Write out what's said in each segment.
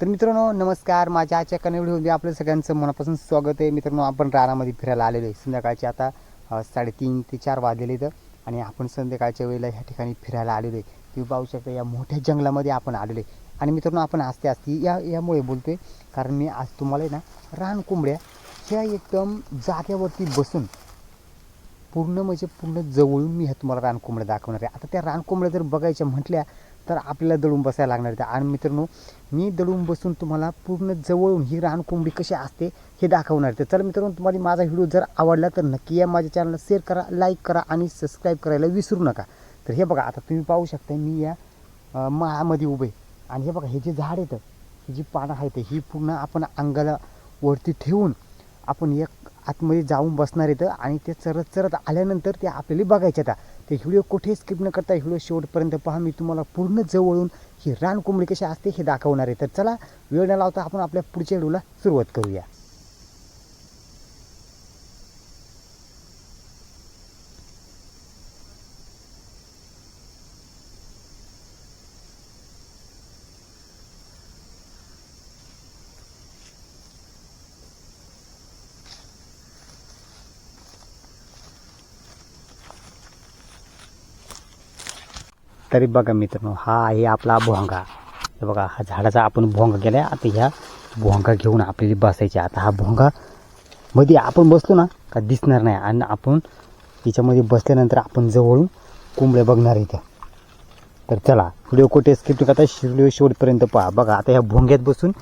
तर मित्रांनो नमस्कार. माझ्या आजच्या एका व्हिडिओमध्ये आपलं सगळ्यांचं मनापासून स्वागत आहे. मित्रांनो आपण रानामध्ये फिरायला आलेलो आहे. संध्याकाळचे आता साडेतीन ते चार वाजलेले तर आणि आपण संध्याकाळच्या वेळेला ह्या ठिकाणी फिरायला आलेलो आहे. तुम्ही पाहू शकता या मोठ्या जंगलामध्ये आपण आलेलो आहे. आणि मित्रांनो आपण आस्ते आस्ते या यामुळे बोलतो आहे कारण मी आज तुम्हाला आहे ना रान कोंबड्या ह्या एकदम जाग्यावरती बसून पूर्ण म्हणजे पूर्ण जवळून मी ह्या तुम्हाला रानकोंबड्या दाखवणार आहे. आता त्या रानकोंबड्या जर बघायच्या म्हटल्या तर आपल्याला दडून बसायला लागणार आहे. आणि मित्रांनो मी दडून बसून तुम्हाला पूर्ण जवळून ही रानकोंबडी कशी असते हे दाखवणार आहे. तर चला मित्रांनो तुम्हाला माझा व्हिडिओ जर आवडला तर नक्की या माझ्या चॅनलला शेअर करा लाईक करा आणि सबस्क्राईब करायला विसरू नका. तर हे बघा आता तुम्ही पाहू शकता मी या माळामध्ये उभे आणि हे बघा हे जे झाड येतं ही जी पानं आहेत ही पूर्ण आपण अंगाला वरती ठेवून आपण एक आतमध्ये जाऊन बसणार येतं आणि ते चरत चरत आल्यानंतर ते आपल्याला बघायच्या त्या ते व्हिडिओ कुठे स्किप न करता व्हिडिओ शेवटपर्यंत पहा. मी तुम्हाला पूर्ण जवळून ही रानकोंबडी कशी असते हे दाखवणार आहे. तर चला वेळ न लावता आपण आपल्या पुढच्या व्हिडिओला सुरुवात करूया. तरी बघा मित्रांनो हा आहे आपला भोंगा. हे बघा हा झाडाचा आपण भोंगा केलाय. आता ह्या भोंगा घेऊन आपल्याला बसायचे. आता हा भोंगा मध्ये आपण बसलो ना का दिसणार नाही. आणि आपण तिच्यामध्ये बसल्यानंतर आपण जवळून कोंबड्या बघणार इथं. तर चला व्हिडिओ कुठे स्किप करता व्हिडिओ शेवटपर्यंत पहा. बघा आता ह्या भोंग्यात बसून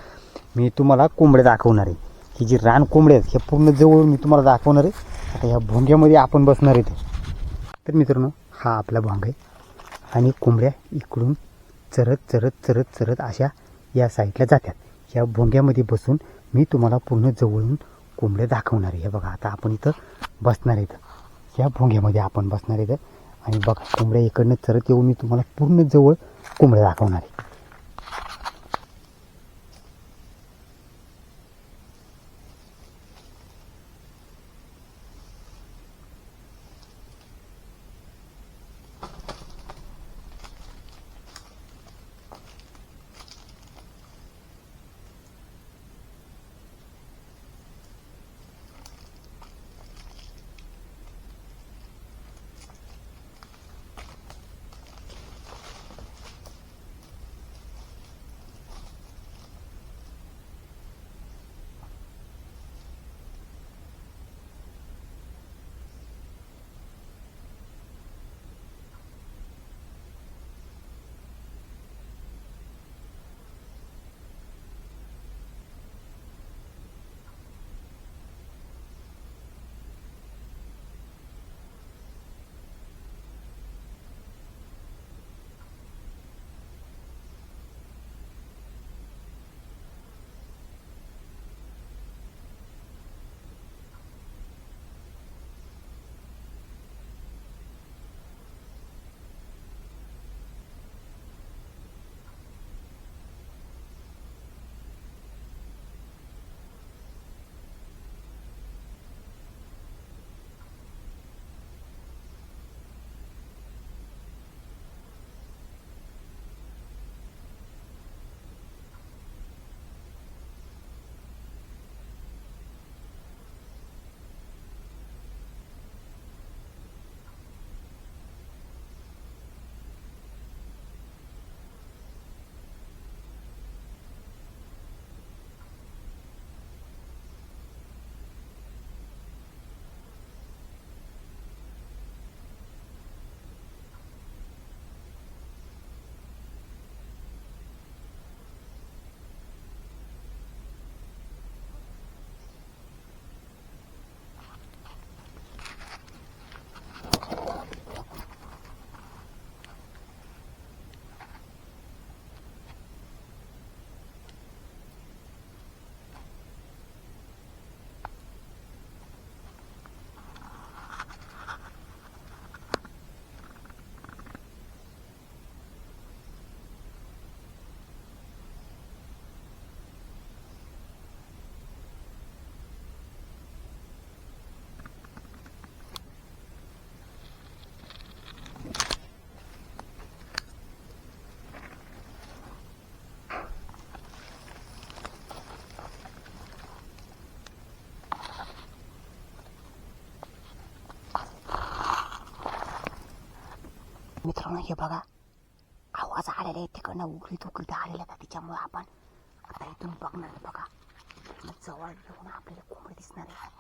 मी तुम्हाला कोंबड्या दाखवणार आहे. ही जी रान कोंबड्या आहेत ह्या पूर्ण जवळून मी तुम्हाला दाखवणार आहे. आता ह्या भोंग्यामध्ये आपण बसणार इथे. तर मित्रांनो हा आपला भोंगा आहे. आणि कोंबड्या इकडून चरत चरत चरत चरत अशा या साईडला जातात. या भोंग्यामध्ये बसून मी तुम्हाला पूर्ण जवळून कोंबड्या दाखवणार आहे. हे बघा आता आपण इथं बसणार इथं या भोंग्यामध्ये आपण बसणार इथं आणि बघा कोंबड्या इकडनं चरत येऊन मी तुम्हाला पूर्ण जवळ कोंबड्या दाखवणार आहे. मित्रांनो हे बघा आवाज आलेला आहे तिकडनं उघडीत उघडीत आलेला का त्याच्यामुळे आपण आता इथून बघणार आहे बघा मग जवळ घेऊन आपल्याला कोंबडी दिसणार आहे